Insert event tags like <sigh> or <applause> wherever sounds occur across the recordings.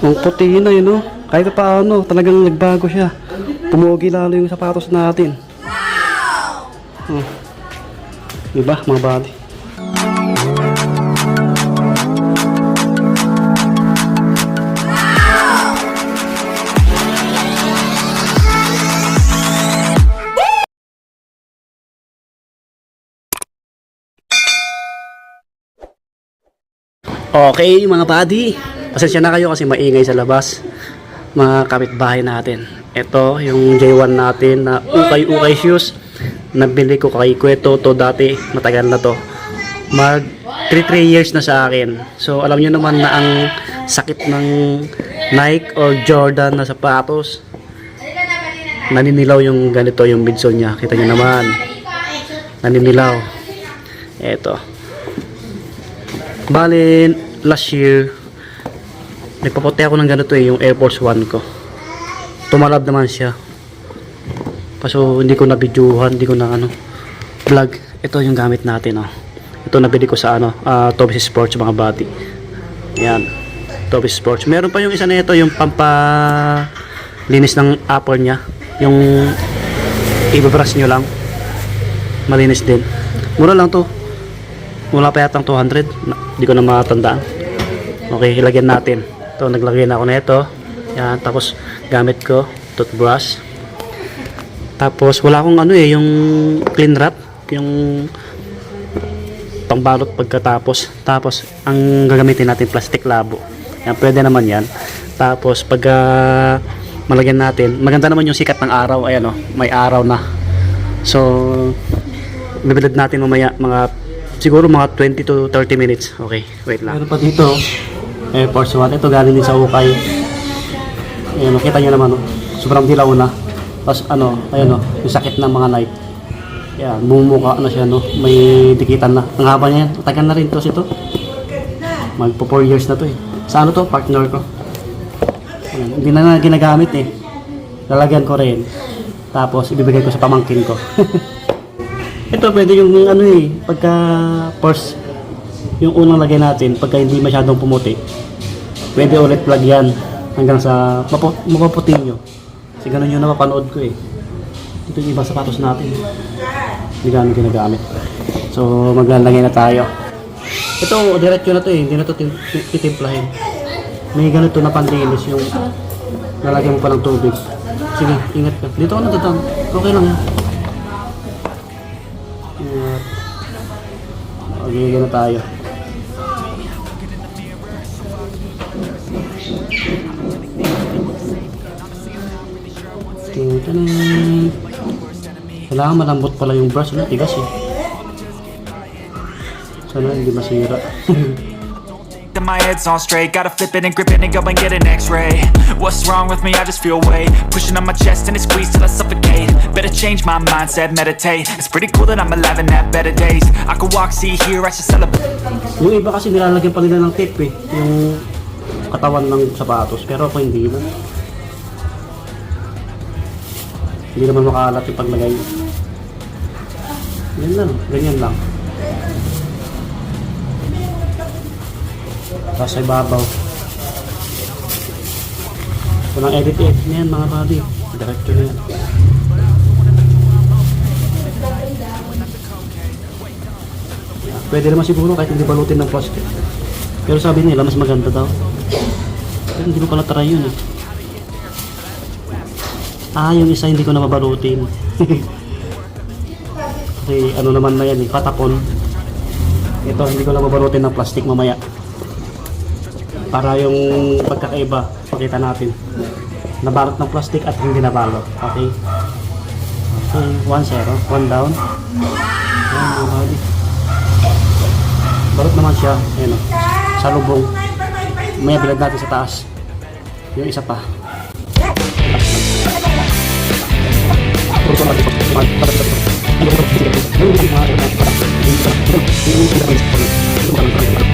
Ang puti na yun, no? Kahit pa paano, talagang nagbago siya. Pumugi lalo yung sapatos natin. Oh. Diba, mga buddy? Okay, mga buddy. Pasensya na kayo kasi maingay sa labas. Mga kapitbahay natin. Ito, yung J1 natin na ukay-ukay shoes. Nabili ko kay Kweto to dati. Matagal na to. Mag 3-3 years na sa akin. So, alam nyo naman na ang sakit ng Nike or Jordan na sapatos. Naninilaw yung ganito yung midsole niya. Kita nyo naman. Naninilaw. Eto. Bale, last year, nagpaputi ako ng ganito eh, yung Air Force One ko. Tumalab naman siya. Kaso hindi ko na-videohan, hindi ko na ano, vlog. Ito yung gamit natin oh. Ito nabili ko sa ano, uh, Tobis Sports mga body. Yan. Tobis Sports. Meron pa yung isa na ito, yung pampa linis ng upper niya. Yung ibabrush nyo lang. Malinis din. Mura lang to. Wala pa yatang 200. Na- Hindi ko na matandaan. Okay, ilagyan natin. Ito, naglagay na ako na ito. Yan, tapos gamit ko, toothbrush. Tapos, wala akong ano eh, yung clean wrap. Yung pangbalot pagkatapos. Tapos, ang gagamitin natin, plastic labo. Yan, pwede naman yan. Tapos, pag ah, malagyan natin, maganda naman yung sikat ng araw. Ayan o, may araw na. So, bibilad natin mamaya mga siguro mga 20 to 30 minutes. Okay, wait lang. Meron pa dito, Air Force One. Ito galing din sa Ukay. Ayan, makita nyo naman, oh. sobrang dilaw na. Tapos ano, ayan oh, yung sakit ng mga night. Yan, bumuka na siya, no? May dikitan na. Ang haba niya yan. Tagal na rin to ito. Magpo 4 years na to eh. Sa ano to? Partner ko. Ayan, hindi na nga ginagamit eh. Lalagyan ko rin. Tapos ibibigay ko sa pamangkin ko. <laughs> Ito pwede yung ano eh, pagka first, yung unang lagay natin, pagka hindi masyadong pumuti, pwede ulit plug yan hanggang sa mapaputi nyo. Kasi ganun yung napapanood ko eh. Ito yung ibang sapatos natin. Hindi ganun ginagamit. So maglalagay na tayo. Ito, diretso na to eh, hindi na to titimplahin. May ganito na panlinis yung lalagyan mo pa ng tubig. Sige, ingat ka. Dito ka na tatang. Okay lang yan. Okay, gano'n tayo. Tintanay. Kailangan malambot pala yung brush. Ano, tigas eh. Sana hindi masira. <laughs> Then my head's on straight Gotta flip it and grip it and go and get an x-ray What's wrong with me? I just feel weight Pushing on my chest and it squeezes till I suffocate Better change my mindset, meditate It's pretty cool that I'm alive and have better days I could walk, see, hear, I should celebrate Yung iba kasi nilalagyan pa nila ng tape eh. Yung katawan ng sapatos. Pero ako hindi na. Hindi naman makalat yung paglagay. Yan lang. Ganyan lang. Tapos sa ibabaw. Walang edit-edit na yan mga buddy. Diretso na yan. Pwede naman siguro kahit hindi balutin ng plastic. Pero sabi nila mas maganda daw. Pero hindi ko pala try yun eh. Ah, yung isa hindi ko na mabalutin. <laughs> Kasi ano naman na yan eh, patapon. Ito hindi ko na mabalutin ng plastic mamaya. Para yung pagkakaiba, pakita natin. Nabalot ng plastic at hindi nabalot. Okay? Okay, 1-0. 1 down. Ayan. Balot naman siya. Ayan. Sa lubong. May bilad natin sa taas. Yung isa pa. Pwede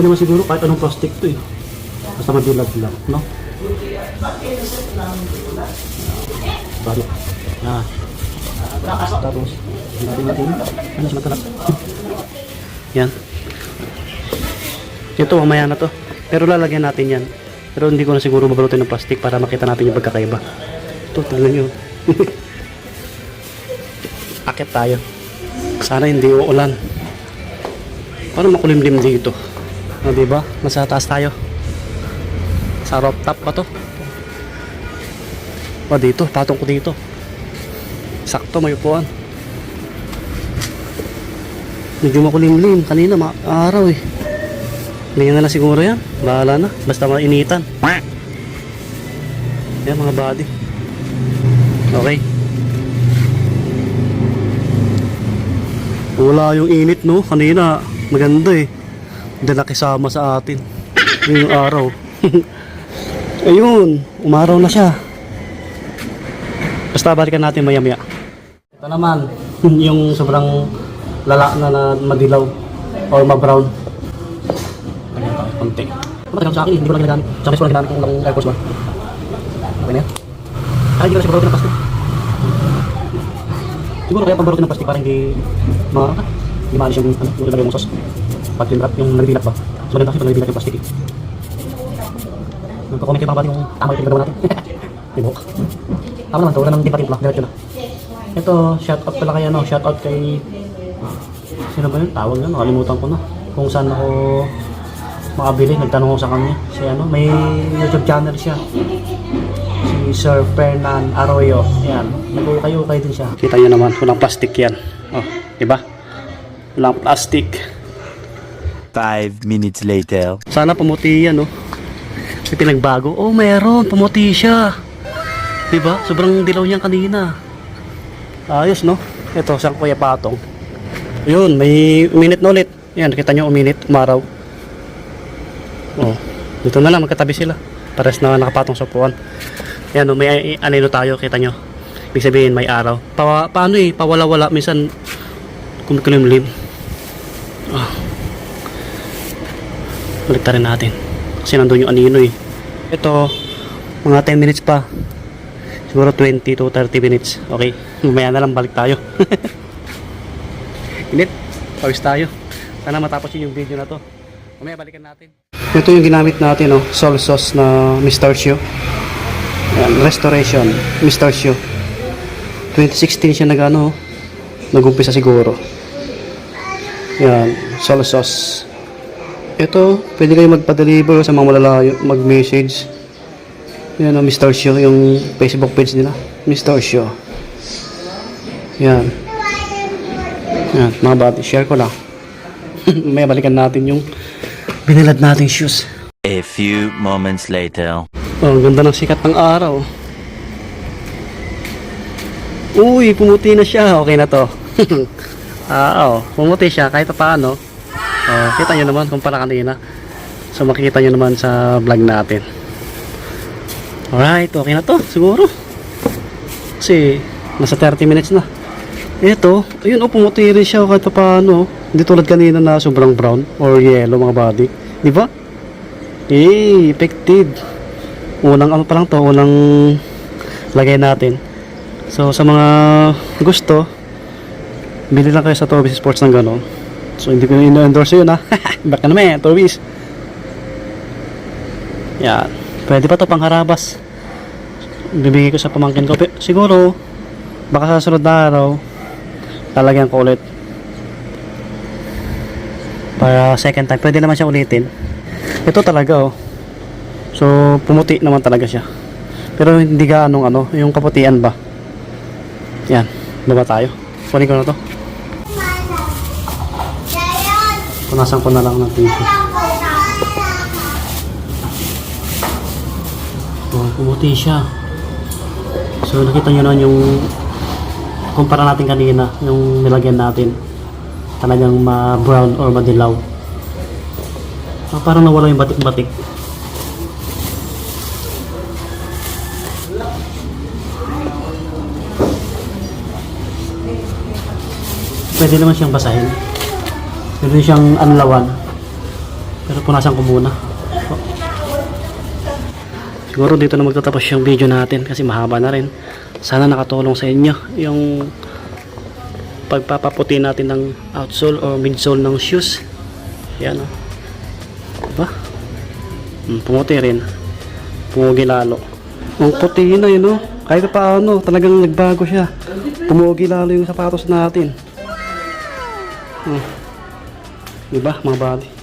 Pwede naman siguro kahit anong plastic to eh. Basta madilag lang, no? Balik. Yan. Tapos, natin natin. Ano siya matalas? Yan. Ito, mamaya na to. Pero lalagyan natin yan. Pero hindi ko na siguro babalutin ng plastic para makita natin yung pagkakaiba. Ito, tingnan nyo. <laughs> Akit tayo. Sana hindi uulan. Paano makulimlim dito? O, diba? Nasa taas tayo. Sa rooftop pa to. O, dito. Patong ko dito. Sakto, may upuan. Medyo makulimlim. Kanina, araw eh. Ganyan na lang siguro yan. Bahala na. Basta mainitan. Yan mga body. Okay. Wala yung init no. Kanina maganda eh. Hindi nakisama sa atin. Yung araw. <laughs> Ayun. Umaraw na siya. Basta balikan natin maya maya. Ito naman. <laughs> Yung sobrang lala na, na madilaw. Or ma-brown. Konti. Tayo sa akin, hindi ko lang ginagamit. Sa ko lang ginamit ng Air Force One. Okay na yan. Kaya hindi ko na siguro ng plastic. Siguro kaya pagbarutin ng plastic para hindi ma hindi maalis yung ano, yung ilagay mong sauce. Pag tinrap, yung nagdilat ba? So maganda kasi pag nagdilat yung plastic eh. Nagko-comment kayo mga kung tama yung pinagawa natin. <laughs> May buhok. Tama naman to, wala nang tipa-timpla, diretso na. Ito, shout out pala kay ano, shout out kay Sino ba yun? Tawag na, nakalimutan ko na. Kung saan ako makabili, nagtanong ko sa kanya. Si ano, may YouTube channel siya. Si Sir Fernan Arroyo. Yan, nag-kayo kayo din siya. Kita niyo naman, walang plastic yan. Oh, di ba? Walang plastic. Five minutes later. Sana pumuti yan, no? May pinagbago. Oh, meron. Pumuti siya. Di ba? Sobrang dilaw niyan kanina. Ayos, no? Ito, sa Kuya Patong. Yun, may uminit na ulit. Yan, kita nyo uminit, umaraw. Oh, dito na lang, magkatabi sila. Pares na nakapatong sa upuan. Yan, no, may anino tayo, kita nyo. Ibig sabihin, may araw. Pa, paano eh, pawala-wala. Minsan, kumikulimlim. Ah. Balik rin natin. Kasi nandun yung anino eh. Ito, mga 10 minutes pa. Siguro 20 to 30 minutes. Okay, <laughs> mamaya na lang balik tayo. <laughs> Init, pawis tayo. Sana matapos yun yung video na to. Mamaya balikan natin. Ito yung ginamit natin, oh, soy sauce na Mr. Shio. Yan, restoration, Mr. Shio. 2016 siya nag ano, oh, nagumpisa siguro. Yan, soy sauce. Ito, pwede kayo magpa-deliver sa mga malalayo, mag-message. Yan ang Mr. Shio, yung Facebook page nila. Mr. Shio. Yan. Yan, mga bati, share ko lang. <laughs> May balikan natin yung binilad nating shoes. A few moments later. Oh, ang ganda ng sikat ng araw. Uy, pumuti na siya. Okay na to. <laughs> ah, oh, pumuti siya kahit pa paano. Oh, kita nyo naman kumpara kanina. So makikita nyo naman sa vlog natin. Alright, okay na to siguro. Kasi nasa 30 minutes na. Ito, ayun oh, pumuti rin siya kahit pa paano. Hindi tulad kanina na sobrang brown or yellow mga body. Di ba? Eh, effective. Unang ano pa lang to, unang lagay natin. So, sa mga gusto, bili lang kayo sa Tobis Sports ng gano'n. So, hindi ko na endorse yun ha. <laughs> Baka naman, Tobis. Yan. Pwede pa to pangharabas. Bibigay ko sa pamangkin ko. Pe- Siguro, baka sa sunod na araw, lalagyan ko ulit. Para second time. Pwede naman siya ulitin. Ito talaga oh. So, pumuti naman talaga siya. Pero hindi ka anong ano, yung kaputian ba? Yan, baba tayo. Kunin ko na to. Punasan ko na lang ng tissue. Oh, pumuti siya. So, nakita nyo na yung kumpara natin kanina, yung nilagyan natin. Talagang ma-brown or madilaw. Ah, parang nawala yung batik-batik. Pwede naman siyang basahin. Pwede siyang anlawan. Pero punasan ko muna. Oh. Siguro dito na magtatapos yung video natin kasi mahaba na rin. Sana nakatulong sa inyo yung pagpapaputi natin ng outsole o midsole ng shoes. Yan o. Diba? Hmm, pumuti rin. Pumugi lalo. Ang puti na yun o. Kahit pa ano, talagang nagbago siya. Pumugi lalo yung sapatos natin. Hmm. Diba mga buddy?